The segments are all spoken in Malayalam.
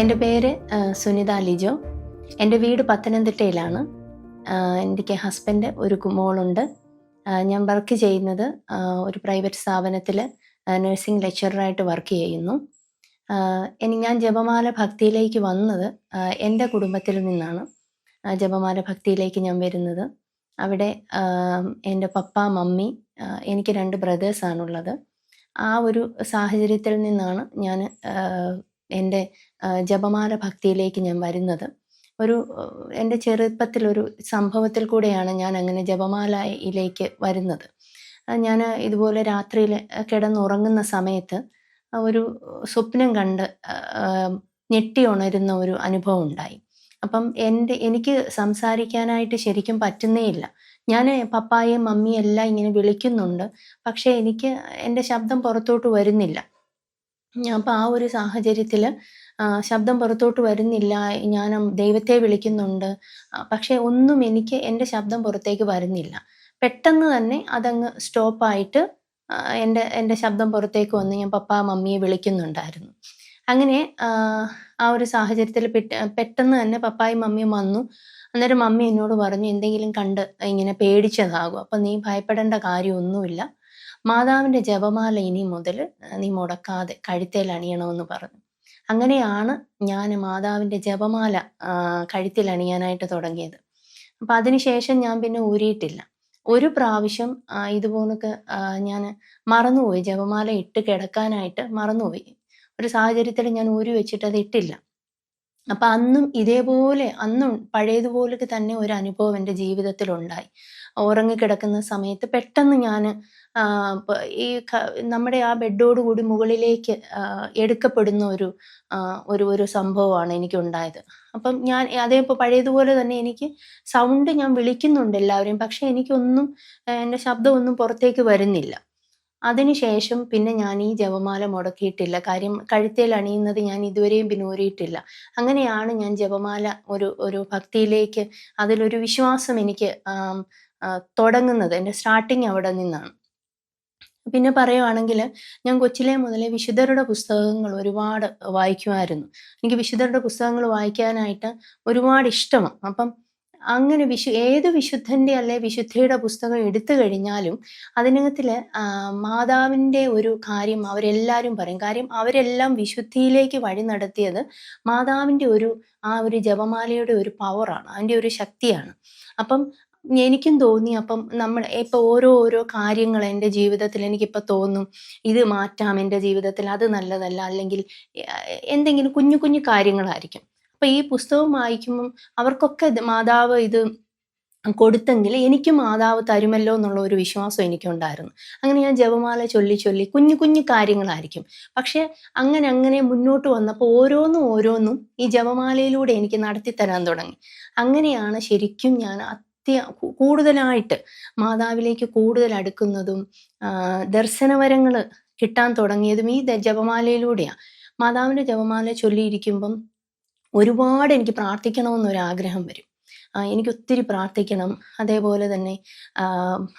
എന്റെ പേര് സുനിത ലിജോ. എന്റെ വീട് പത്തനംതിട്ടയിലാണ്. എനിക്ക് ഹസ്ബൻഡ് ഒരു കുമോളുണ്ട് ഞാൻ വർക്ക് ചെയ്യുന്നത് ഒരു പ്രൈവറ്റ് സ്ഥാപനത്തിൽ നഴ്സിംഗ് ലെക്ചറായിട്ട് വർക്ക് ചെയ്യുന്നു. ഇനി ഞാൻ ജപമാല ഭക്തിയിലേക്ക് വന്നത് എന്റെ കുടുംബത്തിൽ നിന്നാണ്. ജപമാല ഭക്തിയിലേക്ക് ഞാൻ വരുന്നത്. അവിടെ എന്റെ പപ്പ മമ്മി എനിക്ക് രണ്ട് ബ്രദേഴ്സാണുള്ളത് ആ ഒരു സാഹചര്യത്തിൽ നിന്നാണ് ഞാൻ എന്റെ ജപമാല ഭക്തിയിലേക്ക് ഞാൻ വരുന്നത്. ഒരു എന്റെ ചെറുപ്പത്തിലൊരു സംഭവത്തിൽ കൂടെയാണ് ഞാൻ അങ്ങനെ ജപമാലയിലേക്ക് വരുന്നത്. ഞാൻ ഇതുപോലെ രാത്രിയിൽ കിടന്നുറങ്ങുന്ന സമയത്ത് ഒരു സ്വപ്നം കണ്ട് ഞെട്ടി ഉണരുന്ന ഒരു അനുഭവം ഉണ്ടായി. അപ്പം എന്റെ എനിക്ക് സംസാരിക്കാനായിട്ട് ശരിക്കും പറ്റുന്നേ ഇല്ല ഞാൻ പപ്പായെ മമ്മിയെല്ലാം ഇങ്ങനെ വിളിക്കുന്നുണ്ട്. പക്ഷേ എനിക്ക് എന്റെ ശബ്ദം പുറത്തോട്ട് വരുന്നില്ല. അപ്പം ആ ഒരു സാഹചര്യത്തിൽ ശബ്ദം പുറത്തോട്ട് വരുന്നില്ല ഞാൻ ദൈവത്തെ വിളിക്കുന്നുണ്ട്. പക്ഷേ ഒന്നും എനിക്ക് എന്റെ ശബ്ദം പുറത്തേക്ക് വരുന്നില്ല. പെട്ടെന്ന് തന്നെ അതങ്ങ് സ്റ്റോപ്പായിട്ട് എന്റെ എന്റെ ശബ്ദം പുറത്തേക്ക് വന്ന് ഞാൻ പപ്പ മമ്മിയെ വിളിക്കുന്നുണ്ടായിരുന്നു. അങ്ങനെ ആ ഒരു സാഹചര്യത്തിൽ പെട്ടെന്ന് തന്നെ പപ്പായും മമ്മിയും വന്നു. അന്നേരം മമ്മി എന്നോട് പറഞ്ഞു എന്തെങ്കിലും കണ്ട് ഇങ്ങനെ പേടിച്ചതാകും. അപ്പം നീ ഭയപ്പെടേണ്ട കാര്യമൊന്നുമില്ല. മാതാവിന്റെ ജപമാല ഇനി മുതൽ നീ മുടക്കാതെ കഴുത്തേൽ അണിയണമെന്ന് പറഞ്ഞു. അങ്ങനെയാണ് ഞാൻ മാതാവിന്റെ ജപമാല കഴുത്തിൽ അണിയാനായിട്ട് തുടങ്ങിയത്. അപ്പം അതിനുശേഷം ഞാൻ പിന്നെ ഊരിയിട്ടില്ല. ഒരു പ്രാവശ്യം ഇതുപോലൊക്കെ ഞാൻ മറന്നുപോയി. ജപമാല ഇട്ട് കിടക്കാനായിട്ട് മറന്നുപോയി. ഒരു സാഹചര്യത്തിൽ ഞാൻ ഊരി വെച്ചിട്ട് അത് ഇട്ടില്ല. അപ്പൊ അന്നും ഇതേപോലെ അന്നും പഴയതുപോലൊക്കെ തന്നെ ഒരു അനുഭവം എന്റെ ജീവിതത്തിൽ ഉണ്ടായി ഉറങ്ങിക്കിടക്കുന്ന സമയത്ത് പെട്ടെന്ന് ഞാൻ ഈ നമ്മുടെ ആ ബെഡോട് കൂടി മുകളിലേക്ക് എടുക്കപ്പെടുന്ന ഒരു ഒരു ഒരു സംഭവമാണ് എനിക്ക് ഉണ്ടായത് അപ്പം ഞാൻ അതേ ഇപ്പോൾ പഴയതുപോലെ തന്നെ എനിക്ക് സൗണ്ട് ഞാൻ വിളിക്കുന്നുണ്ട് എല്ലാവരെയും പക്ഷെ എനിക്കൊന്നും എന്റെ ശബ്ദമൊന്നും പുറത്തേക്ക് വരുന്നില്ല. അതിനുശേഷം പിന്നെ ഞാൻ ഈ ജപമാല മുടക്കിയിട്ടില്ല. കാര്യം കഴുത്തേൽ അണിയുന്നത് ഞാൻ ഇതുവരെയും പിന്നൂരിയിട്ടില്ല അങ്ങനെയാണ് ഞാൻ ജപമാല ഒരു ഒരു ഭക്തിയിലേക്ക് അതിലൊരു വിശ്വാസം എനിക്ക് തുടങ്ങുന്നത് എന്റെ സ്റ്റാർട്ടിങ് അവിടെ നിന്നാണ്. പിന്നെ പറയുവാണെങ്കിൽ ഞാൻ കൊച്ചിലെ മുതലേ വിശുദ്ധരുടെ പുസ്തകങ്ങൾ ഒരുപാട് വായിക്കുമായിരുന്നു. എനിക്ക് വിശുദ്ധരുടെ പുസ്തകങ്ങൾ വായിക്കാനായിട്ട് ഒരുപാട് ഇഷ്ടമാണ്. അപ്പം അങ്ങനെ വിശു ഏത് വിശുദ്ധന്റെ അല്ലെ വിശുദ്ധയുടെ പുസ്തകം എടുത്തു കഴിഞ്ഞാലും അതിനകത്തിൽ മാതാവിന്റെ ഒരു കാര്യം അവരെല്ലാവരും പറയും. കാര്യം അവരെല്ലാം വിശുദ്ധിയിലേക്ക് വഴി നടത്തിയത് മാതാവിന്റെ ഒരു ആ ഒരു ജപമാലയുടെ ഒരു പവറാണ് അതിന്റെ ഒരു ശക്തിയാണ്. അപ്പം എനിക്കും തോന്നി. അപ്പം നമ്മൾ ഇപ്പൊ ഓരോ ഓരോ കാര്യങ്ങൾ എന്റെ ജീവിതത്തിൽ എനിക്കിപ്പോൾ തോന്നും. ഇത് മാറ്റാം എന്റെ ജീവിതത്തിൽ അത് നല്ലതല്ല. അല്ലെങ്കിൽ എന്തെങ്കിലും കുഞ്ഞു കുഞ്ഞു കാര്യങ്ങളായിരിക്കും. അപ്പൊ ഈ പുസ്തകം വായിക്കുമ്പം അവർക്കൊക്കെ മാതാവ് ഇത് കൊടുത്തെങ്കിൽ എനിക്ക് മാതാവ് തരുമല്ലോ എന്നുള്ള ഒരു വിശ്വാസം എനിക്കുണ്ടായിരുന്നു. അങ്ങനെ ഞാൻ ജപമാല ചൊല്ലി ചൊല്ലി കുഞ്ഞു കുഞ്ഞു കാര്യങ്ങളായിരിക്കും. പക്ഷെ അങ്ങനെ അങ്ങനെ മുന്നോട്ട് വന്നപ്പോൾ ഓരോന്നും ഓരോന്നും ഈ ജപമാലയിലൂടെ എനിക്ക് നടത്തി തരാൻ തുടങ്ങി. അങ്ങനെയാണ് ശരിക്കും ഞാൻ അത്യ കൂടുതലായിട്ട് മാതാവിലേക്ക് കൂടുതൽ അടുക്കുന്നതും ദർശനവരങ്ങൾ കിട്ടാൻ തുടങ്ങിയതും ഈ ജപമാലയിലൂടെയാണ് മാതാവിന്റെ ജപമാല ചൊല്ലിയിരിക്കുമ്പം ഒരുപാട് എനിക്ക് പ്രാർത്ഥിക്കണമെന്നൊരാഗ്രഹം വരും. എനിക്ക് ഒത്തിരി പ്രാർത്ഥിക്കണം. അതേപോലെ തന്നെ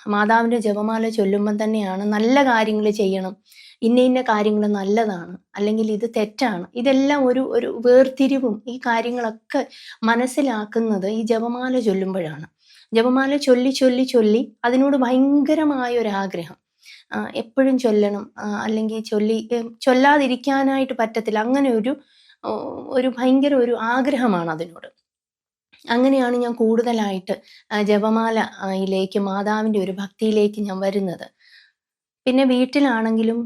മാതാവിന്റെ ജപമാല ചൊല്ലുമ്പം തന്നെയാണ് നല്ല കാര്യങ്ങൾ ചെയ്യണം. ഇന്ന ഇന്ന കാര്യങ്ങൾ നല്ലതാണ്. അല്ലെങ്കിൽ ഇത് തെറ്റാണ്. ഇതെല്ലാം ഒരു ഒരു വേർതിരിവും ഈ കാര്യങ്ങളൊക്കെ മനസ്സിലാക്കുന്നത് ഈ ജപമാല ചൊല്ലുമ്പോഴാണ്. ജപമാല ചൊല്ലി ചൊല്ലി ചൊല്ലി അതിനോട് ഭയങ്കരമായ ഒരു ആഗ്രഹം. എപ്പോഴും ചൊല്ലണം. അല്ലെങ്കിൽ ചൊല്ലി ചൊല്ലാതിരിക്കാനായിട്ട് പറ്റത്തില്ല. അങ്ങനെ ഒരു ഒരു ഭയങ്കര ഒരു ആഗ്രഹമാണ് അതിനോട്. അങ്ങനെയാണ് ഞാൻ കൂടുതലായിട്ട് ജപമാലയിലേക്ക് മാതാവിന്റെ ഒരു ഭക്തിയിലേക്ക് ഞാൻ വരുന്നത്. പിന്നെ വീട്ടിലാണെങ്കിലും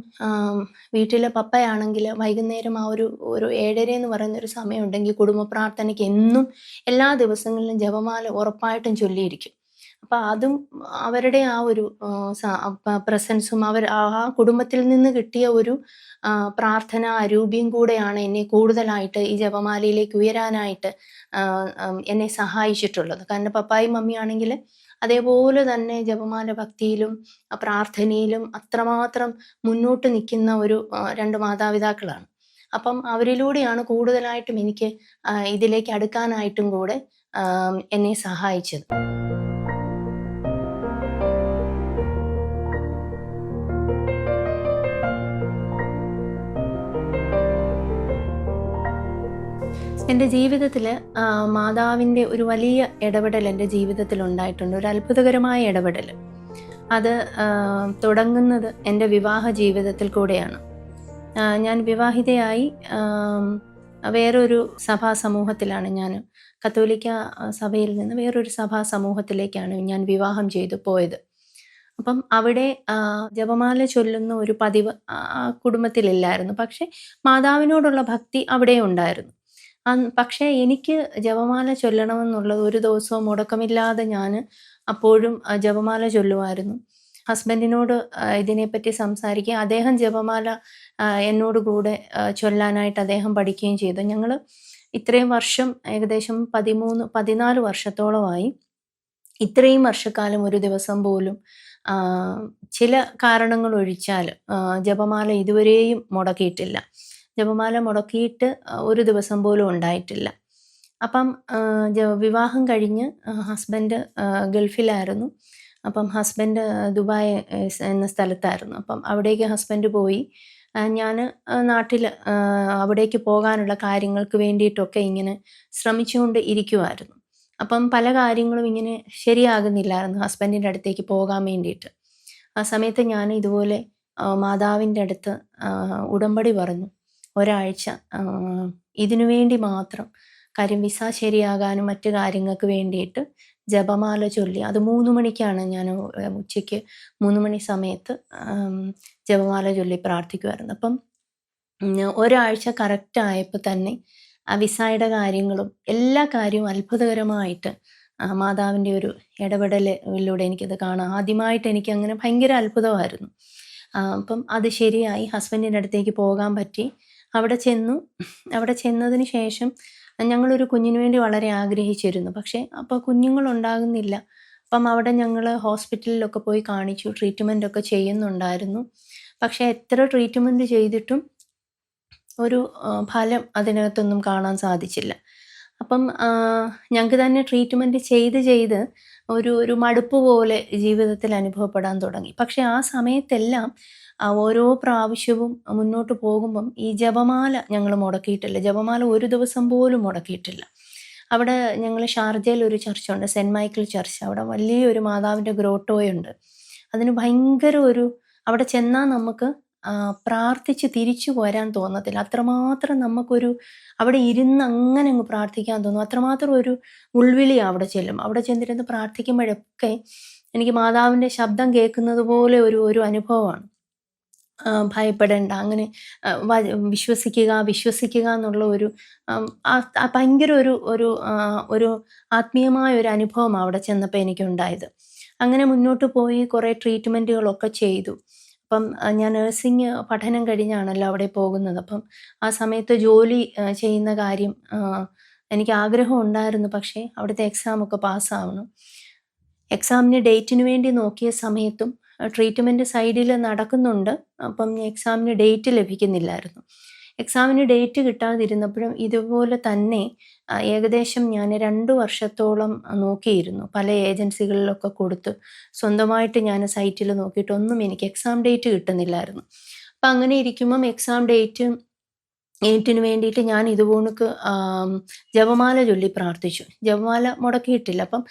വീട്ടിലെ പപ്പയാണെങ്കിൽ വൈകുന്നേരം ആ ഒരു ഒരു ഏഴര എന്ന് പറയുന്ന ഒരു സമയം ഉണ്ടെങ്കിൽ കുടുംബ പ്രാർത്ഥനയ്ക്ക് എന്നും എല്ലാ ദിവസങ്ങളിലും ജപമാല ഉറപ്പായിട്ടും ചൊല്ലിയിരിക്കും. അപ്പൊ അതും അവരുടെ ആ ഒരു പ്രസൻസും അവർ ആ കുടുംബത്തിൽ നിന്ന് കിട്ടിയ ഒരു പ്രാർത്ഥന അരൂപിയും കൂടെയാണ് എന്നെ കൂടുതലായിട്ട് ഈ ജപമാലയിലേക്ക് ഉയരാനായിട്ട് എന്നെ സഹായിച്ചിട്ടുള്ളത്. കാരണം പപ്പായും മമ്മിയാണെങ്കിൽ അതേപോലെ തന്നെ ജപമാല ഭക്തിയിലും പ്രാർത്ഥനയിലും അത്രമാത്രം മുന്നോട്ട് നിൽക്കുന്ന ഒരു രണ്ട് മാതാപിതാക്കളാണ്. അപ്പം അവരിലൂടെയാണ് കൂടുതലായിട്ടും എനിക്ക് ഇതിലേക്ക് അടുക്കാനായിട്ടും കൂടെ എന്നെ സഹായിച്ചത്. എന്റെ ജീവിതത്തിൽ മാതാവിന്റെ ഒരു വലിയ ഇടപെടൽ എന്റെ ജീവിതത്തിൽ ഉണ്ടായിട്ടുണ്ട്. ഒരു അത്ഭുതകരമായ ഇടപെടൽ. അത് തുടങ്ങുന്നത് എന്റെ വിവാഹ ജീവിതത്തിൽ കൂടെയാണ്. ഞാൻ വിവാഹിതയായി വേറൊരു സഭാ സമൂഹത്തിലാണ് ഞാൻ കത്തോലിക്ക സഭയിൽ നിന്ന് വേറൊരു സഭാ സമൂഹത്തിലേക്കാണ് ഞാൻ വിവാഹം ചെയ്തു പോയത്. അപ്പം അവിടെ ജപമാല ചൊല്ലുന്ന ഒരു പതിവ് ആ കുടുംബത്തിലില്ലായിരുന്നു. പക്ഷെ മാതാവിനോടുള്ള ഭക്തി അവിടെ ഉണ്ടായിരുന്നു. പക്ഷേ എനിക്ക് ജപമാല ചൊല്ലണമെന്നുള്ളത് ഒരു ദിവസവും മുടക്കമില്ലാതെ ഞാൻ അപ്പോഴും ജപമാല ചൊല്ലുമായിരുന്നു. ഹസ്ബൻഡിനോട് ഇതിനെപ്പറ്റി സംസാരിക്കുക അദ്ദേഹം ജപമാല എന്നോട് കൂടെ ചൊല്ലാനായിട്ട് അദ്ദേഹം പഠിക്കുകയും ചെയ്തു. ഞങ്ങൾ ഇത്രയും വർഷം ഏകദേശം പതിമൂന്ന് പതിനാല് വർഷത്തോളമായി ഇത്രയും വർഷക്കാലം ഒരു ദിവസം പോലും ചില കാരണങ്ങൾ ഒഴിച്ചാൽ ജപമാല ഇതുവരെയും മുടക്കിയിട്ടില്ല. ജപമാല മുടക്കിയിട്ട് ഒരു ദിവസം പോലും ഉണ്ടായിട്ടില്ല. അപ്പം വിവാഹം കഴിഞ്ഞ് ഹസ്ബൻഡ് ഗൾഫിലായിരുന്നു. അപ്പം ഹസ്ബൻഡ് ദുബായ് എന്ന സ്ഥലത്തായിരുന്നു. അപ്പം അവിടേക്ക് ഹസ്ബൻഡ് പോയി. ഞാൻ നാട്ടിൽ അവിടേക്ക് പോകാനുള്ള കാര്യങ്ങൾക്ക് വേണ്ടിയിട്ടൊക്കെ ഇങ്ങനെ ശ്രമിച്ചുകൊണ്ട് ഇരിക്കുമായിരുന്നു അപ്പം പല കാര്യങ്ങളും ഇങ്ങനെ ശരിയാകുന്നില്ലായിരുന്നു ഹസ്ബൻഡിന്റെ അടുത്തേക്ക് പോകാൻ വേണ്ടിയിട്ട്. ആ സമയത്ത് ഞാൻ ഇതുപോലെ മാതാവിന്റെ അടുത്ത് ഉടമ്പടി പറഞ്ഞു. ഒരാഴ്ച. ഇതിനു വേണ്ടി മാത്രം കാര്യം വിസ ശരിയാകാനും മറ്റു കാര്യങ്ങൾക്ക് വേണ്ടിയിട്ട് ജപമാല ചൊല്ലി. അത് മൂന്ന് മണിക്കാണ് ഞാൻ ഉച്ചയ്ക്ക് മൂന്ന് മണി സമയത്ത് ജപമാല ചൊല്ലി പ്രാർത്ഥിക്കുമായിരുന്നു അപ്പം ഒരാഴ്ച കറക്റ്റ് ആയപ്പോൾ തന്നെ ആ വിസയുടെ കാര്യങ്ങളും എല്ലാ കാര്യവും അത്ഭുതകരമായിട്ട് മാതാവിന്റെ ഒരു ഇടപെടലിലൂടെ എനിക്കത് കാണാം. ആദ്യമായിട്ട് എനിക്ക് അങ്ങനെ ഭയങ്കര അത്ഭുതമായിരുന്നു. അപ്പം അത് ശരിയായി. ഹസ്ബൻഡിന്റെ അടുത്തേക്ക് പോകാൻ പറ്റി. അവിടെ ചെന്നു. അവിടെ ചെന്നതിന് ശേഷം ഞങ്ങളൊരു കുഞ്ഞിന് വേണ്ടി വളരെ ആഗ്രഹിച്ചിരുന്നു. പക്ഷേ അപ്പോൾ കുഞ്ഞുങ്ങളുണ്ടാകുന്നില്ല. അപ്പം അവിടെ ഞങ്ങൾ ഹോസ്പിറ്റലിലൊക്കെ പോയി കാണിച്ചു ട്രീറ്റ്മെന്റ് ഒക്കെ ചെയ്യുന്നുണ്ടായിരുന്നു. പക്ഷേ എത്ര ട്രീറ്റ്മെന്റ് ചെയ്തിട്ടും ഒരു ഫലം അതിനകത്തൊന്നും കാണാൻ സാധിച്ചില്ല. അപ്പം ഞങ്ങൾക്ക് തന്നെ ട്രീറ്റ്മെന്റ് ചെയ്ത് ചെയ്ത് ഒരു ഒരു മടുപ്പ് പോലെ ജീവിതത്തിൽ അനുഭവപ്പെടാൻ തുടങ്ങി. പക്ഷേ ആ സമയത്തെല്ലാം ഓരോ പ്രാവശ്യവും മുന്നോട്ട് പോകുമ്പം ഈ ജപമാല ഞങ്ങൾ മുടക്കിയിട്ടില്ല. ജപമാല ഒരു ദിവസം പോലും മുടക്കിയിട്ടില്ല. അവിടെ ഞങ്ങൾ ഷാർജയിൽ ഒരു ചർച്ചുണ്ട് സെന്റ് മൈക്കിൾ ചർച്ച്. അവിടെ വലിയൊരു മാതാവിന്റെ ഗ്രോട്ടോയുണ്ട്. അതിന് ഭയങ്കര ഒരു അവിടെ ചെന്നാൽ നമുക്ക് പ്രാർത്ഥിച്ച് തിരിച്ചു പോരാൻ തോന്നത്തില്ല. അത്രമാത്രം നമുക്കൊരു അവിടെ ഇരുന്ന് അങ്ങനെ അങ്ങ് പ്രാർത്ഥിക്കാൻ തോന്നും. അത്രമാത്രം ഒരു ഉൾവിളി അവിടെ ചെല്ലും. അവിടെ ചെന്നിരുന്ന് പ്രാർത്ഥിക്കുമ്പോഴൊക്കെ എനിക്ക് മാതാവിന്റെ ശബ്ദം കേൾക്കുന്നത് പോലെ ഒരു ഒരു അനുഭവമാണ്. ഭയപ്പെടേണ്ട. അങ്ങനെ വിശ്വസിക്കുക വിശ്വസിക്കുക എന്നുള്ള ഒരു ഭയങ്കര ഒരു ഒരു ഒരു ആത്മീയമായ ഒരു അനുഭവം അവിടെ ചെന്നപ്പോൾ എനിക്കുണ്ടായത്. അങ്ങനെ മുന്നോട്ട് പോയി കുറേ ട്രീറ്റ്മെന്റുകളൊക്കെ ചെയ്തു. അപ്പം ഞാൻ നഴ്സിംഗ് പഠനം കഴിഞ്ഞാണല്ലോ അവിടെ പോകുന്നത്. അപ്പം ആ സമയത്ത് ജോലി ചെയ്യുന്ന കാര്യം എനിക്ക് ആഗ്രഹം ഉണ്ടായിരുന്നു. പക്ഷേ അവിടുത്തെ എക്സാമൊക്കെ പാസ്സാവണം എക്സാമിന് ഡേറ്റിന് വേണ്ടി നോക്കിയ സമയത്തും ട്രീറ്റ്മെന്റ് സൈഡിൽ നടക്കുന്നുണ്ട്. അപ്പം എക്സാമിന് ഡേറ്റ് ലഭിക്കുന്നില്ലായിരുന്നു. എക്സാമിന് ഡേറ്റ് കിട്ടാതിരുന്നപ്പോഴും ഇതുപോലെ തന്നെ ഏകദേശം ഞാൻ രണ്ട് വർഷത്തോളം നോക്കിയിരുന്നു. പല ഏജൻസികളിലൊക്കെ കൊടുത്ത് സ്വന്തമായിട്ട് ഞാൻ സൈറ്റിൽ നോക്കിയിട്ടൊന്നും എനിക്ക് എക്സാം ഡേറ്റ് കിട്ടുന്നില്ലായിരുന്നു. അപ്പം അങ്ങനെ ഇരിക്കുമ്പം എക്സാം ഡേറ്റ് ഡേറ്റിന് വേണ്ടിയിട്ട് ഞാൻ ഇതുപോണക്ക് ജപമാല ചൊല്ലി പ്രാർത്ഥിച്ചു. ജപമാല മുടക്കിയിട്ടില്ല. അപ്പം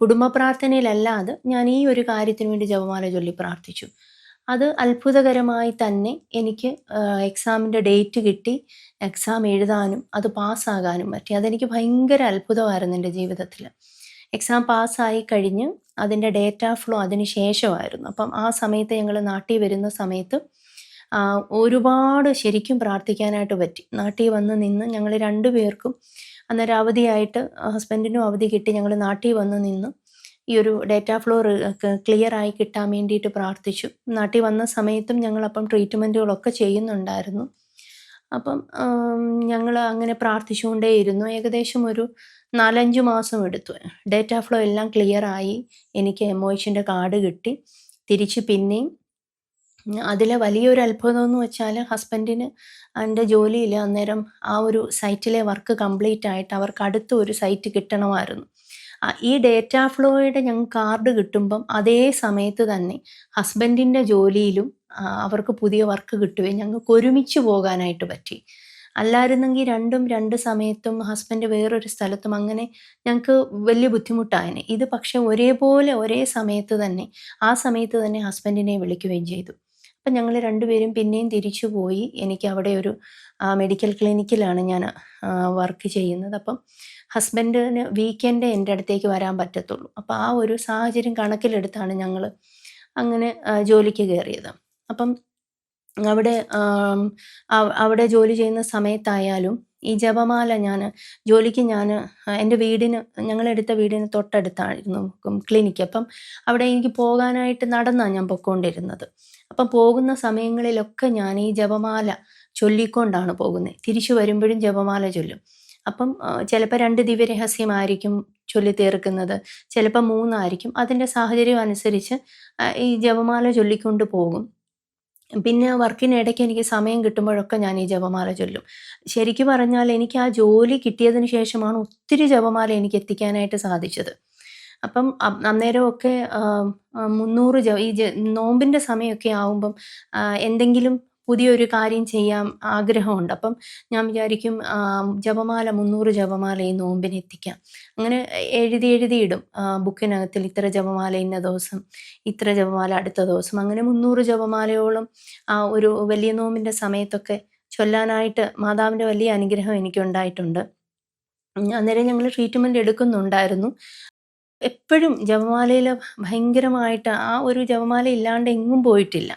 കുടുംബ പ്രാർത്ഥനയിലല്ലാതെ ഞാൻ ഈ ഒരു കാര്യത്തിന് വേണ്ടി ജപമാല ചൊല്ലി പ്രാർത്ഥിച്ചു. അത് അത്ഭുതകരമായി തന്നെ എനിക്ക് എക്സാമിന്റെ ഡേറ്റ് കിട്ടി. എക്സാം എഴുതാനും അത് പാസ്സാകാനും പറ്റി. അതെനിക്ക് ഭയങ്കര അത്ഭുതമായിരുന്നു എന്റെ ജീവിതത്തിൽ എക്സാം പാസ്സായി കഴിഞ്ഞ് അതിന്റെ ഡേറ്റ ഫ്ലോ അതിന് ശേഷമായിരുന്നു. അപ്പം ആ സമയത്ത് ഞങ്ങൾ നാട്ടിൽ വരുന്ന സമയത്ത് ഒരുപാട് ശരിക്കും പ്രാർത്ഥിക്കാനായിട്ട് പറ്റി. നാട്ടിൽ വന്ന് നിന്ന് ഞങ്ങൾ രണ്ടുപേർക്കും അന്നേരം അവധിയായിട്ട് ഹസ്ബൻഡിനും അവധി കിട്ടി. ഞങ്ങൾ നാട്ടിൽ വന്ന് നിന്ന് ഈ ഒരു ഡേറ്റ ഫ്ലോ ക്ലിയർ ആയി കിട്ടാൻ വേണ്ടിയിട്ട് പ്രാർത്ഥിച്ചു. നാട്ടിൽ വന്ന സമയത്തും ഞങ്ങളപ്പം ട്രീറ്റ്മെന്റുകളൊക്കെ ചെയ്യുന്നുണ്ടായിരുന്നു. അപ്പം ഞങ്ങൾ അങ്ങനെ പ്രാർത്ഥിച്ചുകൊണ്ടേയിരുന്നു. ഏകദേശം ഒരു നാലഞ്ച് മാസം എടുത്തു. ഡേറ്റ ഫ്ലോ എല്ലാം ക്ലിയർ ആയി. എനിക്ക് എമോയിച്ചിന്റെ കാർഡ് കിട്ടി. തിരിച്ച് പിന്നെയും അതിലെ വലിയൊരു അത്ഭുതം എന്ന് വെച്ചാൽ ഹസ്ബൻഡിന് എന്റെ ജോലിയിൽ അന്നേരം ആ ഒരു സൈറ്റിലെ വർക്ക് കംപ്ലീറ്റ് ആയിട്ട് അവർക്ക് അടുത്ത ഒരു സൈറ്റ് കിട്ടണമായിരുന്നു. ഈ ഡേറ്റ ഫ്ലോയുടെ ഞങ്ങൾക്ക് കാർഡ് കിട്ടുമ്പം അതേ സമയത്ത് തന്നെ ഹസ്ബൻഡിന്റെ ജോലിയിലും അവർക്ക് പുതിയ വർക്ക് കിട്ടുകയും ഞങ്ങൾക്ക് ഒരുമിച്ച് പോകാനായിട്ട് പറ്റി. അല്ലായിരുന്നെങ്കിൽ രണ്ടും രണ്ട് സമയത്തും ഹസ്ബൻഡ് വേറൊരു സ്ഥലത്തും അങ്ങനെ ഞങ്ങൾക്ക് വലിയ ബുദ്ധിമുട്ടായനെ. ഇത് പക്ഷെ ഒരേപോലെ ഒരേ സമയത്ത് തന്നെ ആ സമയത്ത് തന്നെ ഹസ്ബൻഡിനെ വിളിക്കുകയും ചെയ്തു. അപ്പം ഞങ്ങൾ രണ്ടുപേരും പിന്നെയും തിരിച്ചു പോയി. എനിക്ക് അവിടെ ഒരു മെഡിക്കൽ ക്ലിനിക്കിലാണ് ഞാൻ വർക്ക് ചെയ്യുന്നത്. അപ്പം ഹസ്ബൻഡിന് വീക്കെൻഡ് എന്റെ അടുത്തേക്ക് വരാൻ പറ്റത്തുള്ളൂ. അപ്പോൾ ആ ഒരു സാഹചര്യം കണക്കിലെടുത്താണ് ഞങ്ങൾ അങ്ങനെ ജോലിക്ക് കയറിയത് അപ്പം അവിടെ അവിടെ ജോലി ചെയ്യുന്ന സമയത്തായാലും ഈ ജപമാല ഞാൻ ജോലിക്ക് ഞാൻ എന്റെ വീടിന് ഞങ്ങളെടുത്ത വീടിന് തൊട്ടടുത്തായിരുന്നു ക്ലിനിക്ക് അപ്പം അവിടെ എനിക്ക് പോകാനായിട്ട് നടന്നാണ് ഞാൻ പൊയ്ക്കൊണ്ടിരുന്നത്. അപ്പം പോകുന്ന സമയങ്ങളിലൊക്കെ ഞാൻ ഈ ജപമാല ചൊല്ലിക്കൊണ്ടാണ് പോകുന്നത് തിരിച്ചു വരുമ്പോഴും ജപമാല ചൊല്ലും. അപ്പം ചിലപ്പോൾ രണ്ട് ദിവ്യരഹസ്യമായിരിക്കും ചൊല്ലി തീർക്കുന്നത്. ചിലപ്പോൾ മൂന്നായിരിക്കും. അതിന്റെ സാഹചര്യം അനുസരിച്ച് ഈ ജപമാല ചൊല്ലിക്കൊണ്ട് പോകും. പിന്നെ വർക്കിനിടയ്ക്ക് എനിക്ക് സമയം കിട്ടുമ്പോഴൊക്കെ ഞാൻ ഈ ജപമാല ചൊല്ലും. ശരിക്കും പറഞ്ഞാൽ എനിക്ക് ആ ജോലി കിട്ടിയതിന് ശേഷമാണ് ഒത്തിരി ജപമാല എനിക്ക് എത്തിക്കാനായിട്ട് സാധിച്ചത്. അപ്പം അന്നേരം അന്നേരമൊക്കെ മുന്നൂറ് ജ ഈ നോമ്പിന്റെ സമയമൊക്കെ ആവുമ്പം എന്തെങ്കിലും പുതിയൊരു കാര്യം ചെയ്യാൻ ആഗ്രഹമുണ്ട്. അപ്പം ഞാൻ വിചാരിക്കും ജപമാല മുന്നൂറ് ജപമാല ഈ നോമ്പിന് എത്തിക്കാം. അങ്ങനെ എഴുതി എഴുതിയിടും ബുക്കിനകത്തിൽ ഇത്ര ജപമാല ഇന്ന ദിവസം ഇത്ര ജപമാല അടുത്ത ദിവസം. അങ്ങനെ മുന്നൂറ് ജപമാലയോളം ഒരു വലിയ നോമ്പിന്റെ സമയത്തൊക്കെ ചൊല്ലാനായിട്ട് മാതാവിന്റെ വലിയ അനുഗ്രഹം എനിക്കുണ്ടായിട്ടുണ്ട്. അന്നേരം ഞങ്ങൾ ട്രീറ്റ്മെന്റ് എടുക്കുന്നുണ്ടായിരുന്നു. എപ്പോഴും ജപമാലയിൽ ഭയങ്കരമായിട്ട് ആ ഒരു ജപമാല ഇല്ലാണ്ട് എങ്ങും പോയിട്ടില്ല.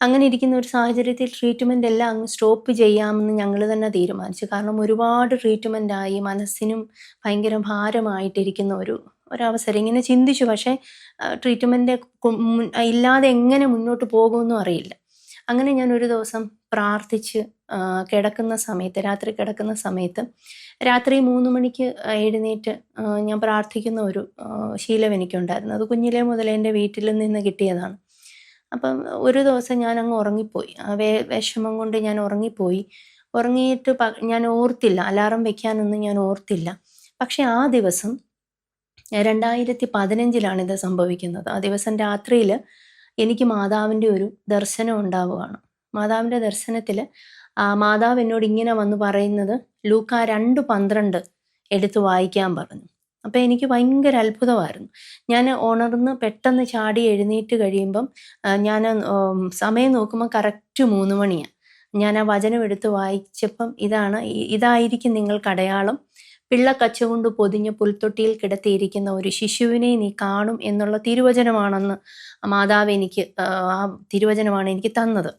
അങ്ങനെ ഇരിക്കുന്ന ഒരു സാഹചര്യത്തിൽ ട്രീറ്റ്മെന്റ് എല്ലാം അങ്ങ് സ്റ്റോപ്പ് ചെയ്യാമെന്ന് ഞങ്ങൾ തന്നെ തീരുമാനിച്ചു. കാരണം ഒരുപാട് ട്രീറ്റ്മെന്റ് ആയി മനസ്സിനും ഭയങ്കര ഭാരമായിട്ടിരിക്കുന്ന ഒരു ഒരവസരം. ഇങ്ങനെ ചിന്തിച്ചു. പക്ഷേ ട്രീറ്റ്മെന്റ് ഇല്ലാതെ എങ്ങനെ മുന്നോട്ട് പോകുമെന്നും അറിയില്ല. അങ്ങനെ ഞാൻ ഒരു ദിവസം പ്രാർത്ഥിച്ച് കിടക്കുന്ന സമയത്ത് രാത്രി കിടക്കുന്ന സമയത്ത് രാത്രി മൂന്ന് മണിക്ക് എഴുന്നേറ്റ് ഞാൻ പ്രാർത്ഥിക്കുന്ന ഒരു ശീലം എനിക്കുണ്ടായിരുന്നു. അത് കുഞ്ഞിലെ മുതലേ എന്റെ വീട്ടിൽ നിന്ന് കിട്ടിയതാണ്. അപ്പം ഒരു ദിവസം ഞാൻ അങ്ങ് ഉറങ്ങിപ്പോയി വേ വിഷമം കൊണ്ട് ഞാൻ ഉറങ്ങിപ്പോയി. ഉറങ്ങിയിട്ട് ഞാൻ ഓർത്തില്ല. അലാറം വെക്കാനൊന്നും ഞാൻ ഓർത്തില്ല. പക്ഷെ ആ ദിവസം രണ്ടായിരത്തി പതിനഞ്ചിലാണ് ഇത് സംഭവിക്കുന്നത്. ആ ദിവസം രാത്രിയിൽ എനിക്ക് മാതാവിന്റെ ഒരു ദർശനം ഉണ്ടാവുകയാണ്. മാതാവിന്റെ ദർശനത്തിൽ ആ മാതാവ് എന്നോട് ഇങ്ങനെ വന്ന് പറയുന്നത് ലൂക്ക രണ്ട് പന്ത്രണ്ട് എടുത്ത് വായിക്കാൻ പറഞ്ഞു. അപ്പം എനിക്ക് ഭയങ്കര അത്ഭുതമായിരുന്നു. ഞാൻ ഉണർന്ന് പെട്ടെന്ന് ചാടി എഴുന്നേറ്റ് കഴിയുമ്പം ഞാൻ സമയം നോക്കുമ്പോൾ കറക്റ്റ് മൂന്ന് മണിയാണ് ഞാൻ ആ വചനം എടുത്ത് വായിച്ചപ്പം ഇതാണ് ഇതായിരിക്കും നിങ്ങൾക്ക് അടയാളം. പിള്ള കച്ചുകൊണ്ട് പൊതിഞ്ഞ് പുൽത്തൊട്ടിയിൽ കിടത്തിയിരിക്കുന്ന ഒരു ശിശുവിനെ നീ കാണും എന്നുള്ള തിരുവചനമാണെന്ന് മാതാവ് എനിക്ക് ആ തിരുവചനമാണ് എനിക്ക് തന്നത്.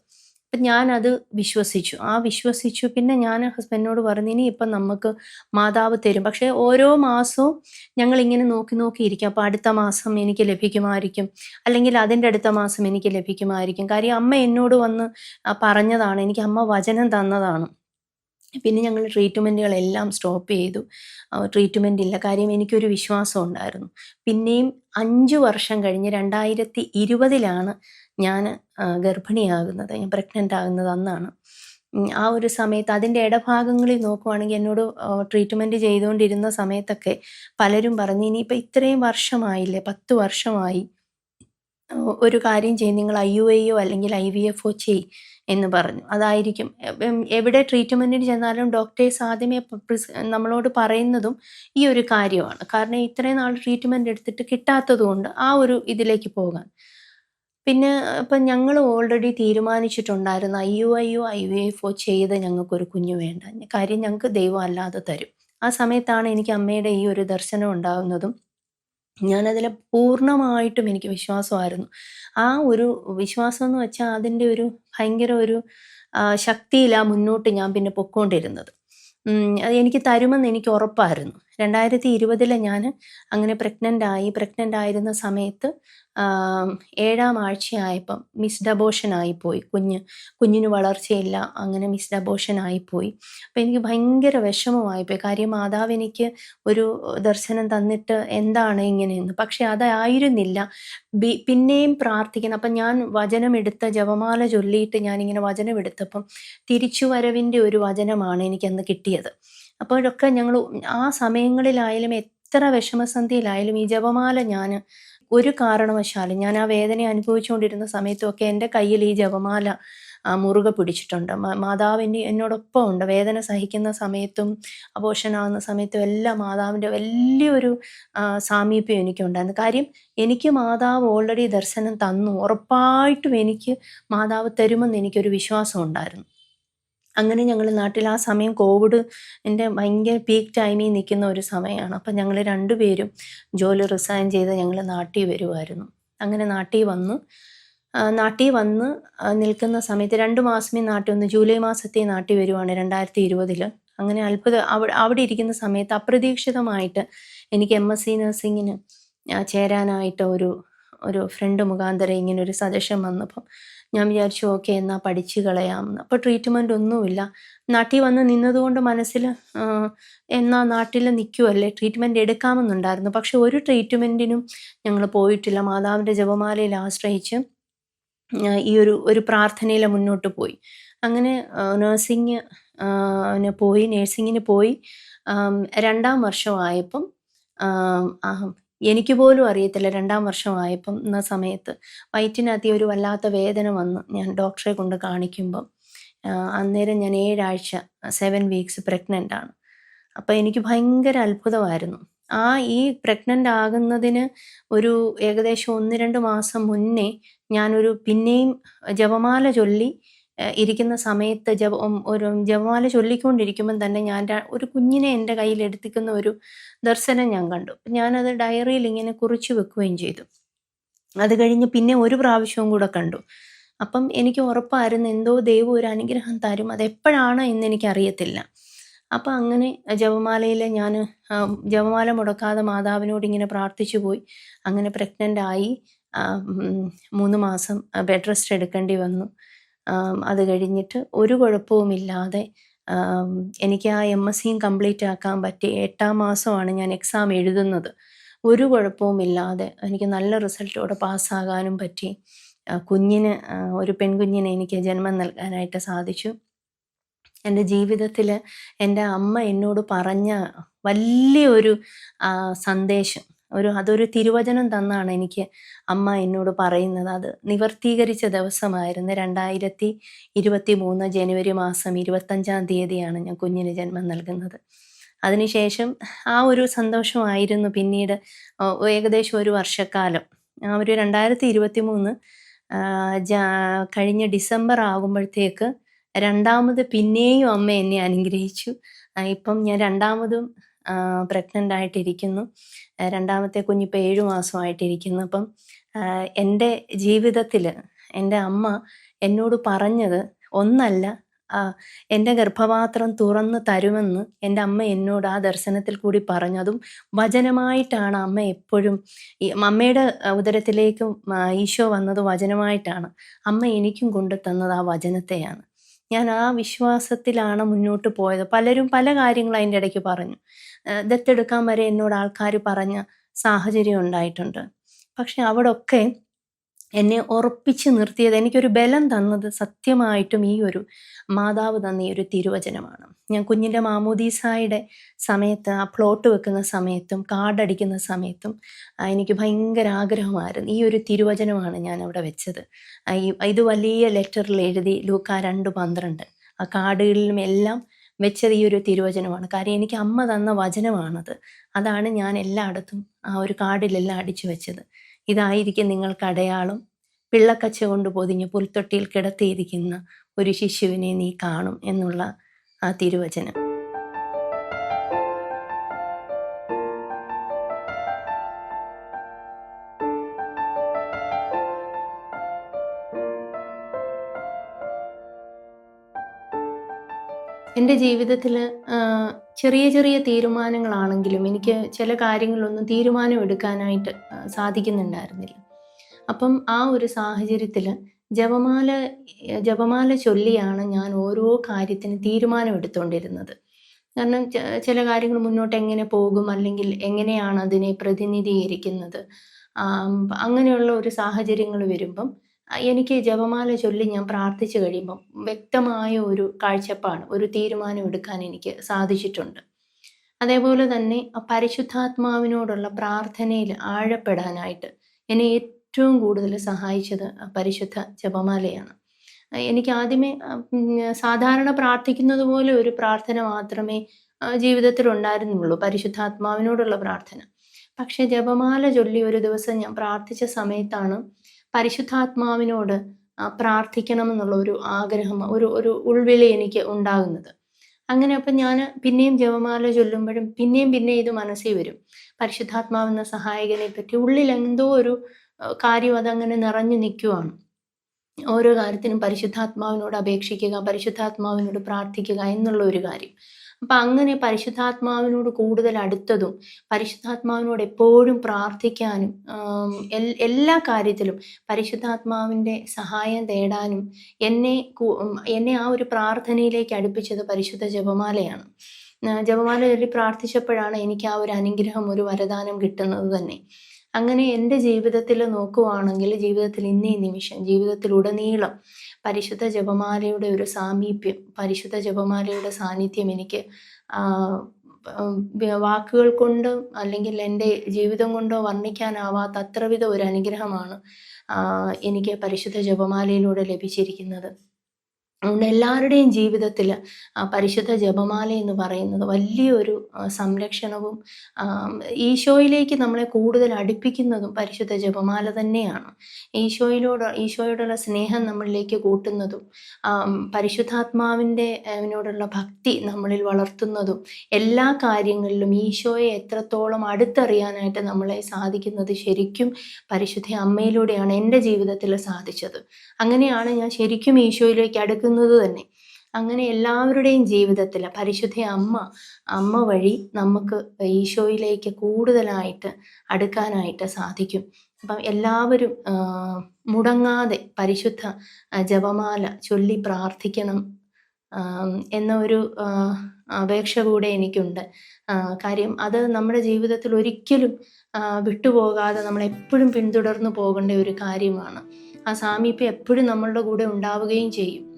അപ്പം ഞാനത് വിശ്വസിച്ചു. ആ വിശ്വസിച്ചു. പിന്നെ ഞാൻ ഹസ്ബൻഡിനോട് പറഞ്ഞു ഇനി ഇപ്പം നമുക്ക് മാതാവ് തരും. പക്ഷേ ഓരോ മാസവും ഞങ്ങൾ ഇങ്ങനെ നോക്കി നോക്കി ഇരിക്കും. അടുത്ത മാസം എനിക്ക് ലഭിക്കുമായിരിക്കും. അല്ലെങ്കിൽ അതിന്റെ അടുത്ത മാസം എനിക്ക് ലഭിക്കുമായിരിക്കും. കാര്യം അമ്മ എന്നോട് വന്ന് പറഞ്ഞതാണ്. എനിക്ക് അമ്മ വചനം തന്നതാണ്. പിന്നെ ഞങ്ങൾ ട്രീറ്റ്മെന്റുകളെല്ലാം സ്റ്റോപ്പ് ചെയ്തു. ട്രീറ്റ്മെന്റ് ഇല്ല. കാര്യം എനിക്കൊരു വിശ്വാസം ഉണ്ടായിരുന്നു. പിന്നെയും അഞ്ച് വർഷം കഴിഞ്ഞ് രണ്ടായിരത്തി ഇരുപതിലാണ് ഞാൻ ഗർഭിണിയാകുന്നത് ഞാൻ പ്രഗ്നന്റ് ആകുന്നത് അന്നാണ് ആ ഒരു സമയത്ത് അതിന്റെ ഇടഭാഗങ്ങളിൽ നോക്കുവാണെങ്കിൽ എന്നോട് ട്രീറ്റ്മെന്റ് ചെയ്തുകൊണ്ടിരുന്ന സമയത്തൊക്കെ പലരും പറഞ്ഞു ഇനിയിപ്പോൾ ഇത്രയും വർഷമായില്ലേ പത്ത് വർഷമായി ഒരു കാര്യം ചെയ്യും നിങ്ങൾ ഐ യു ഐയോ അല്ലെങ്കിൽ ഐ വി എഫ് ഒ ചെയ് എന്ന് പറഞ്ഞു. അതായിരിക്കും എവിടെ ട്രീറ്റ്മെന്റിന് ചെന്നാലും ഡോക്ടേഴ്സ് ആദ്യമേ നമ്മളോട് പറയുന്നതും ഈ ഒരു കാര്യമാണ്. കാരണം ഇത്രയും നാൾ ട്രീറ്റ്മെന്റ് എടുത്തിട്ട് കിട്ടാത്തത് കൊണ്ട് ആ ഒരു ഇതിലേക്ക് പോകാൻ. പിന്നെ ഇപ്പം ഞങ്ങൾ already തീരുമാനിച്ചിട്ടുണ്ടായിരുന്ന I U I U I V F O ചെയ്ത് ഞങ്ങൾക്കൊരു കുഞ്ഞു വേണ്ട. കാര്യം ഞങ്ങൾക്ക് ദൈവം അല്ലാതെ തരും. ആ സമയത്താണ് എനിക്ക് അമ്മയുടെ ഈ ഒരു ദർശനം ഉണ്ടാകുന്നതും ഞാനതിൽ പൂർണമായിട്ടും എനിക്ക് വിശ്വാസമായിരുന്നു. ആ ഒരു വിശ്വാസം എന്ന് വെച്ചാൽ അതിന്റെ ഒരു ഭയങ്കര ഒരു ശക്തിയിലാണ് ശക്തിയിലാ മുന്നോട്ട് ഞാൻ പിന്നെ പൊക്കോണ്ടിരുന്നത്. അത് എനിക്ക് തരുമെന്ന് എനിക്ക് ഉറപ്പായിരുന്നു. രണ്ടായിരത്തി ഇരുപതിലെ ഞാൻ അങ്ങനെ പ്രഗ്നന്റ് ആയി. പ്രഗ്നന്റ് ആയിരുന്ന സമയത്ത് ഏഴാം ആഴ്ചയായപ്പം മിസ് അബോഷൻ ആയിപ്പോയി. കുഞ്ഞ് കുഞ്ഞിന് വളർച്ചയില്ല അങ്ങനെ മിസ് അബോഷൻ ആയിപ്പോയി. അപ്പം എനിക്ക് ഭയങ്കര വിഷമമായിപ്പോയി. കാര്യം മാതാവ് എനിക്ക് ഒരു ദർശനം തന്നിട്ട് എന്താണ് ഇങ്ങനെയെന്ന്. പക്ഷെ അതായിരുന്നില്ല. പിന്നെയും പ്രാർത്ഥിക്കണം. അപ്പം ഞാൻ വചനമെടുത്ത ജപമാല ചൊല്ലിയിട്ട് ഞാനിങ്ങനെ വചനമെടുത്തപ്പം തിരിച്ചുവരവിന്റെ ഒരു വചനമാണ് എനിക്കന്ന് കിട്ടിയത്. അപ്പോഴൊക്കെ ഞങ്ങൾ ആ സമയങ്ങളിലായാലും എത്ര വിഷമസന്ധിയിലായാലും ഈ ജപമാല ഞാൻ ഒരു കാരണവശാലും ഞാൻ ആ വേദന അനുഭവിച്ചുകൊണ്ടിരുന്ന സമയത്തൊക്കെ എന്റെ കയ്യിൽ ഈ ജപമാല മുറുകെ പിടിച്ചിട്ടുണ്ട്. മാതാവിന്റെ എന്നോടൊപ്പം ഉണ്ട്. വേദന സഹിക്കുന്ന സമയത്തും അപോഷനാകുന്ന സമയത്തും എല്ലാം മാതാവിന്റെ വലിയൊരു സാമീപ്യം എനിക്കുണ്ടായിരുന്നു. കാര്യം എനിക്ക് മാതാവ് ഓൾറെഡി ദർശനം തന്നു. ഉറപ്പായിട്ടും എനിക്ക് മാതാവ് തരുമെന്ന് എനിക്കൊരു വിശ്വാസം ഉണ്ടായിരുന്നു. അങ്ങനെ ഞങ്ങൾ നാട്ടിൽ ആ സമയം കോവിഡ് എന്റെ ഭയങ്കര പീക്ക് ടൈമിൽ നിൽക്കുന്ന ഒരു സമയമാണ് അപ്പം ഞങ്ങൾ രണ്ടുപേരും ജോലി റിസൈൻ ചെയ്ത് ഞങ്ങൾ നാട്ടിൽ വരുമായിരുന്നു അങ്ങനെ നാട്ടിൽ വന്നു. നാട്ടിൽ വന്ന് നിൽക്കുന്ന സമയത്ത് രണ്ട് മാസമേ നാട്ടിൽ വന്ന്. ജൂലൈ മാസത്തെ നാട്ടിൽ വരുവാണ് രണ്ടായിരത്തി ഇരുപതിൽ അങ്ങനെ അത്ഭുത അവിടെ അവിടെ ഇരിക്കുന്ന സമയത്ത് അപ്രതീക്ഷിതമായിട്ട് എനിക്ക് എം എസ് സി നഴ്സിങ്ങിന് ചേരാനായിട്ട് ഒരു ഒരു ഫ്രണ്ട് മുഖാന്തരം ഇങ്ങനെ ഒരു സജഷൻ വന്നപ്പം ഞാൻ വിചാരിച്ചു ഓക്കെ എന്നാൽ പഠിച്ചു കളയാമെന്ന് അപ്പോൾ ട്രീറ്റ്മെന്റ് ഒന്നുമില്ല. നാട്ടിൽ വന്ന് നിന്നതുകൊണ്ട് മനസ്സിൽ എന്നാൽ നാട്ടിൽ നിൽക്കുമല്ലേ ട്രീറ്റ്മെന്റ് എടുക്കാമെന്നുണ്ടായിരുന്നു. പക്ഷെ ഒരു ട്രീറ്റ്മെന്റിനും ഞങ്ങൾ പോയിട്ടില്ല. മാതാവിന്റെ ജപമാലയിൽ ആശ്രയിച്ച് ഈ ഒരു ഒരു പ്രാർത്ഥനയിൽ മുന്നോട്ട് പോയി. അങ്ങനെ നേഴ്സിങ് പോയി നേഴ്സിങ്ങിന് പോയി. രണ്ടാം വർഷമായപ്പം എനിക്ക് പോലും അറിയത്തില്ല രണ്ടാം വർഷമായപ്പം എന്ന സമയത്ത്. വയറ്റിനകത്ത് ഒരു വല്ലാത്ത വേദന വന്ന് ഞാൻ ഡോക്ടറെ കൊണ്ട് കാണിക്കുമ്പം അന്നേരം ഞാൻ ഏഴാഴ്ച സെവൻ വീക്സ് പ്രഗ്നന്റ് ആണ്. അപ്പോൾ എനിക്ക് ഭയങ്കര അത്ഭുതമായിരുന്നു. ആ ഈ പ്രഗ്നന്റ് ആകുന്നതിന് ഒരു ഏകദേശം ഒന്ന് രണ്ട് മാസം മുന്നേ ഞാനൊരു പിന്നെയും ജപമാല ചൊല്ലി ഇരിക്കുന്ന സമയത്ത് ജപ ഒരു ജപമാല ചൊല്ലിക്കൊണ്ടിരിക്കുമ്പം തന്നെ ഞാൻ ഒരു കുഞ്ഞിനെ എന്റെ കയ്യിൽ എടുത്തിക്കുന്ന ഒരു ദർശനം ഞാൻ കണ്ടു. ഞാനത് ഡയറിയിൽ ഇങ്ങനെ കുറിച്ചു വെക്കുകയും ചെയ്തു. അത് കഴിഞ്ഞ് പിന്നെ ഒരു പ്രാവശ്യവും കൂടെ കണ്ടു. അപ്പം എനിക്ക് ഉറപ്പായിരുന്നു എന്തോ ദൈവം ഒരു അനുഗ്രഹം തരും. അത് എപ്പോഴാണ് എന്ന് എനിക്കറിയത്തില്ല. അപ്പം അങ്ങനെ ജപമാലയിൽ ഞാൻ ജപമാല മുടക്കാതെ മാതാവിനോട് ഇങ്ങനെ പ്രാർത്ഥിച്ചു പോയി. അങ്ങനെ പ്രഗ്നന്റ് ആയി മൂന്ന് മാസം ബെഡ് റെസ്റ്റ് എടുക്കേണ്ടി വന്നു. അത് കഴിഞ്ഞിട്ട് ഒരു കുഴപ്പവുമില്ലാതെ എനിക്ക് ആ എം എസ് സിയും കംപ്ലീറ്റ് ആക്കാൻ പറ്റി എട്ടാം മാസമാണ് ഞാൻ എക്സാം എഴുതുന്നത്. ഒരു കുഴപ്പവുമില്ലാതെ എനിക്ക് നല്ല റിസൾട്ടോടെ പാസ്സാകാനും പറ്റി. കുഞ്ഞിന് ഒരു പെൺകുഞ്ഞിനെ എനിക്ക് ജന്മം നൽകാനായിട്ട് സാധിച്ചു. എന്റെ ജീവിതത്തിൽ എന്റെ അമ്മ എന്നോട് പറഞ്ഞ വലിയൊരു സന്ദേശം ഒരു അതൊരു തിരുവചനം തന്നാണ് എനിക്ക് അമ്മ എന്നോട് പറയുന്നത്. അത് നിവർത്തീകരിച്ച ദിവസമായിരുന്നു. രണ്ടായിരത്തി ഇരുപത്തി മൂന്ന് ജനുവരി മാസം ഇരുപത്തഞ്ചാം തീയതിയാണ് ഞാൻ കുഞ്ഞിന് ജന്മം നൽകുന്നത്. അതിനുശേഷം ആ ഒരു സന്തോഷമായിരുന്നു പിന്നീട് ഏകദേശം ഒരു വർഷക്കാലം. ആ ഒരു രണ്ടായിരത്തി ഇരുപത്തി മൂന്ന് കഴിഞ്ഞ ഡിസംബർ ആകുമ്പോഴത്തേക്ക് രണ്ടാമത് പിന്നെയും അമ്മ എന്നെ അനുഗ്രഹിച്ചു. ഇപ്പം ഞാൻ രണ്ടാമതും പ്രഗ്നന്റ് ആയിട്ടിരിക്കുന്നു. രണ്ടാമത്തെ കുഞ്ഞിപ്പോൾ ഏഴു മാസമായിട്ടിരിക്കുന്നു. അപ്പം എന്റെ ജീവിതത്തിൽ എന്റെ അമ്മ എന്നോട് പറഞ്ഞത് ഒന്നല്ല എന്റെ ഗർഭപാത്രം തുറന്ന് തരുമെന്ന് എന്റെ അമ്മ എന്നോട് ആ ദർശനത്തിൽ കൂടി പറഞ്ഞു. അതും വചനമായിട്ടാണ് അമ്മ എപ്പോഴും അമ്മയുടെ ഉദരത്തിലേക്ക് ഈശോ വന്നത് വചനമായിട്ടാണ്. അമ്മ എനിക്കും കൊണ്ടു തന്നത് ആ വചനത്തെയാണ്. ഞാൻ ആ വിശ്വാസത്തിലാണ് മുന്നോട്ട് പോയത്. പലരും പല കാര്യങ്ങളും അതിന്റെ ഇടയ്ക്ക് പറഞ്ഞു. ദത്തെടുക്കാൻ വരെ എന്നോട് ആൾക്കാർ പറഞ്ഞ സാഹചര്യം ഉണ്ടായിട്ടുണ്ട്. പക്ഷെ അവിടെ ഒക്കെ എന്നെ ഉറപ്പിച്ച് നിർത്തിയത് എനിക്കൊരു ബലം തന്നത് സത്യമായിട്ടും ഈ ഒരു മാതാവ് തന്ന ഈ ഒരു തിരുവചനമാണ്. ഞാൻ കുഞ്ഞിന്റെ മാമോദീസായുടെ സമയത്ത് ആ പ്ലോട്ട് വെക്കുന്ന സമയത്തും കാർഡടിക്കുന്ന സമയത്തും എനിക്ക് ഭയങ്കര ആഗ്രഹമായിരുന്നു. ഈ ഒരു തിരുവചനമാണ് ഞാൻ അവിടെ വെച്ചത് ഇത് വലിയ ലെറ്ററിൽ എഴുതി ലൂക്ക രണ്ട് പന്ത്രണ്ട്. ആ കാർഡുകളിലും എല്ലാം വെച്ചത് ഈ ഒരു തിരുവചനമാണ്. കാര്യം എനിക്ക് അമ്മ തന്ന വചനമാണത്. അതാണ് ഞാൻ എല്ലായിടത്തും ആ ഒരു കാർഡിലെല്ലാം അടിച്ചു വെച്ചത്. ഇതായിരിക്കും നിങ്ങൾക്ക് അടയാളം. പിള്ളക്കച്ച കൊണ്ട് പൊതിഞ്ഞ് പുൽത്തൊട്ടിയിൽ കിടത്തിയിരിക്കുന്ന ഒരു ശിശുവിനെ നീ കാണും എന്നുള്ള ആ തിരുവചനം. എന്റെ ജീവിതത്തിൽ ചെറിയ ചെറിയ തീരുമാനങ്ങളാണെങ്കിലും എനിക്ക് ചില കാര്യങ്ങളിലൊന്നും തീരുമാനം എടുക്കാനായിട്ട് ആ, സാധിക്കുന്നുണ്ടായിരുന്നില്ല. അപ്പം ആ ഒരു സാഹചര്യത്തിൽ ജപമാല ജപമാല ചൊല്ലിയാണ് ഞാൻ ഓരോ കാര്യത്തിന് തീരുമാനം എടുത്തുകൊണ്ടിരുന്നത് കാരണം ചില കാര്യങ്ങൾ മുന്നോട്ട് എങ്ങനെ പോകും അല്ലെങ്കിൽ എങ്ങനെയാണ് അതിനെ പ്രതിനിധീകരിക്കുന്നത് അങ്ങനെയുള്ള ഒരു സാഹചര്യങ്ങൾ വരുമ്പം എനിക്ക് ജപമാല ചൊല്ലി ഞാൻ പ്രാർത്ഥിച്ചു കഴിയുമ്പം വ്യക്തമായ ഒരു കാഴ്ചപ്പാട് ഒരു തീരുമാനം എടുക്കാൻ എനിക്ക് സാധിച്ചിട്ടുണ്ട്. അതേപോലെ തന്നെ പരിശുദ്ധാത്മാവിനോടുള്ള പ്രാർത്ഥനയിൽ ആഴപ്പെടാനായിട്ട് എന്നെ ഏറ്റവും കൂടുതൽ സഹായിച്ചത് പരിശുദ്ധ ജപമാലയാണ്. എനിക്ക് ആദ്യമേ സാധാരണ പ്രാർത്ഥിക്കുന്നത് പോലെ ഒരു പ്രാർത്ഥന മാത്രമേ ജീവിതത്തിൽ ഉണ്ടായിരുന്നുള്ളൂ പരിശുദ്ധാത്മാവിനോടുള്ള പ്രാർത്ഥന. പക്ഷെ ജപമാല ചൊല്ലി ഒരു ദിവസം ഞാൻ പ്രാർത്ഥിച്ച സമയത്താണ് പരിശുദ്ധാത്മാവിനോട് പ്രാർത്ഥിക്കണം പ്രാർത്ഥിക്കണമെന്നുള്ള ഒരു ആഗ്രഹം ഒരു ഒരു ഉൾവിളി എനിക്ക് ഉണ്ടാകുന്നത്. അങ്ങനെ അപ്പം ഞാൻ പിന്നെയും ജപമാല ചൊല്ലുമ്പോഴും പിന്നെയും പിന്നെ ഇത് മനസ്സിൽ വരും. പരിശുദ്ധാത്മാവെന്ന സഹായകനെ പറ്റി ഉള്ളിൽ എന്തോ ഒരു കാര്യം അതങ്ങനെ നിറഞ്ഞു നിൽക്കുവാണ്. ഓരോ കാര്യത്തിനും പരിശുദ്ധാത്മാവിനോട് അപേക്ഷിക്കുക പരിശുദ്ധാത്മാവിനോട് പ്രാർത്ഥിക്കുക എന്നുള്ള ഒരു കാര്യം. അപ്പം അങ്ങനെ പരിശുദ്ധാത്മാവിനോട് കൂടുതൽ അടുത്തതും പരിശുദ്ധാത്മാവിനോട് എപ്പോഴും പ്രാർത്ഥിക്കാനും എല്ലാ കാര്യത്തിലും പരിശുദ്ധാത്മാവിന്റെ സഹായം തേടാനും എന്നെ എന്നെ ആ ഒരു പ്രാർത്ഥനയിലേക്ക് അടുപ്പിച്ചത് പരിശുദ്ധ ജപമാലയാണ്. ജപമാല ചൊല്ലി പ്രാർത്ഥിച്ചപ്പോഴാണ് എനിക്ക് ആ ഒരു അനുഗ്രഹം ഒരു വരദാനം കിട്ടുന്നത് തന്നെ. അങ്ങനെ എന്റെ ജീവിതത്തിൽ നോക്കുവാണെങ്കിൽ ജീവിതത്തിൽ ഇന്നേ നിമിഷം ജീവിതത്തിലുടനീളം പരിശുദ്ധ ജപമാലയുടെ ഒരു സാമീപ്യം പരിശുദ്ധ ജപമാലയുടെ സാന്നിധ്യം എനിക്ക് വാക്കുകൾ കൊണ്ടും അല്ലെങ്കിൽ എന്റെ ജീവിതം കൊണ്ടോ വർണിക്കാനാവാത്ത അത്രവിധ ഒരു അനുഗ്രഹമാണ് എനിക്ക് പരിശുദ്ധ ജപമാലയിലൂടെ ലഭിച്ചിരിക്കുന്നത്. അതുകൊണ്ട് എല്ലാവരുടെയും ജീവിതത്തിൽ പരിശുദ്ധ ജപമാല എന്ന് പറയുന്നത് വലിയൊരു സംരക്ഷണവും ഈശോയിലേക്ക് നമ്മളെ കൂടുതൽ അടുപ്പിക്കുന്നതും പരിശുദ്ധ ജപമാല തന്നെയാണ്. ഈശോയിലോട് ഈശോയോടുള്ള സ്നേഹം നമ്മളിലേക്ക് കൂട്ടുന്നതും പരിശുദ്ധാത്മാവിന്റെ അവനോടുള്ള ഭക്തി നമ്മളിൽ വളർത്തുന്നതും എല്ലാ കാര്യങ്ങളിലും ഈശോയെ എത്രത്തോളം അടുത്തറിയാനായിട്ട് നമ്മളെ സാധിക്കുന്നത് ശരിക്കും പരിശുദ്ധ അമ്മയിലൂടെയാണ് എന്റെ ജീവിതത്തിൽ സാധിച്ചത്. അങ്ങനെയാണ് ഞാൻ ശരിക്കും ഈശോയിലേക്ക് അടുക്കുന്നത്. തന്നെ. അങ്ങനെ എല്ലാവരുടെയും ജീവിതത്തിൽ പരിശുദ്ധ അമ്മ അമ്മ വഴി നമുക്ക് ഈശോയിലേക്ക് കൂടുതലായിട്ട് അടുക്കാനായിട്ട് സാധിക്കും. അപ്പം എല്ലാവരും മുടങ്ങാതെ പരിശുദ്ധ ജപമാല ചൊല്ലി പ്രാർത്ഥിക്കണം എന്ന ഒരു അപേക്ഷ കൂടെ എനിക്കുണ്ട്. കാര്യം അത് നമ്മുടെ ജീവിതത്തിൽ ഒരിക്കലും വിട്ടുപോകാതെ നമ്മൾ എപ്പോഴും പിന്തുടർന്നു പോകേണ്ട ഒരു കാര്യമാണ്. ആ സാമീപ്യം എപ്പോഴും നമ്മളുടെ കൂടെ ഉണ്ടാവുകയും ചെയ്യും.